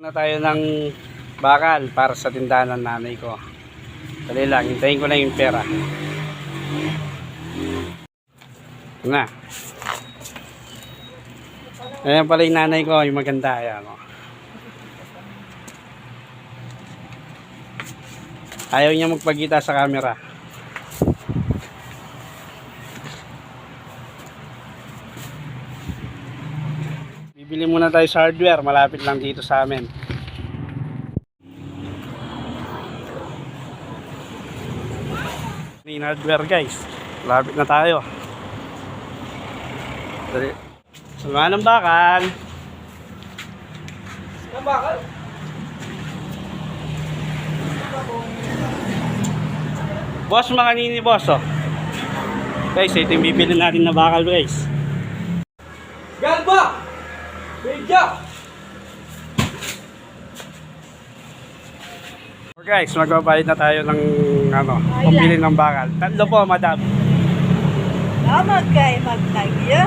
na tayo ng bakal para sa tindahan ng nanay ko. Dali lang, hintayin ko lang yung pera. Ito na. Ayan pala yung nanay ko, yung maganda. Ayan, oh. Ayaw niya magpagita sa camera. Bibili muna tayo sa hardware, malapit lang dito sa amin. Main hardware guys, malapit na tayo. Dali. Samahan ng bakal. Ang bakal? Boss, mga nini boss oh. Guys, ito yung bibili natin na bakal guys. Galba! Bigya! So guys, magbabayad na tayo ng ano, pambili ng bakal. Tatlo po, madam. Salamat kay Magtagya.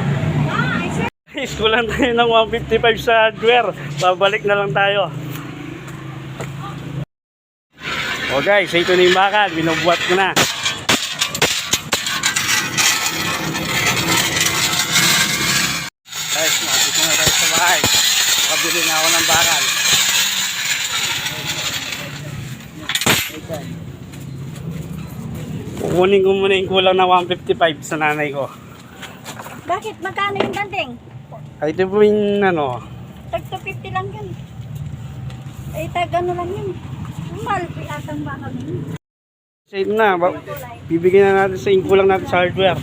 Guys, kulang tayo ng 155 sa hardware. Babalik na lang tayo. O guys, ito na yung bakal. Binubuhat ko na. Guys, nakikita na bahay. Nakabili na ako ng bakal. Kukunin ko muna yung kulang na 155 sa nanay ko. Bakit? Magkano yung banding? Ay, ito po yung ano, Tag 250 lang yan. Eh, tag ano lang yun. Mahal po atang bakal yun. Sa ito na, ba- bibigyan na natin sa kulang natin sa hardware.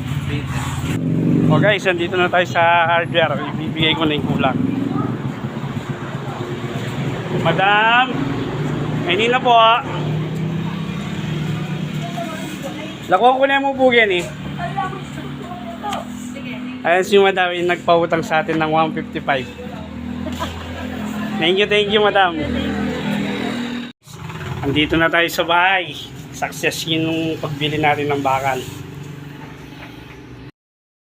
O guys, andito na tayo sa hardware. Ibibigay ko na yung kulang. Madam, hindi na po. ah. Lakuha ko na yung bugyan eh. Ayan si madam, yung nagpautang sa atin ng 155. Thank you, thank you madam. Andito na tayo sa bahay. Success yung pagbili natin ng bakal.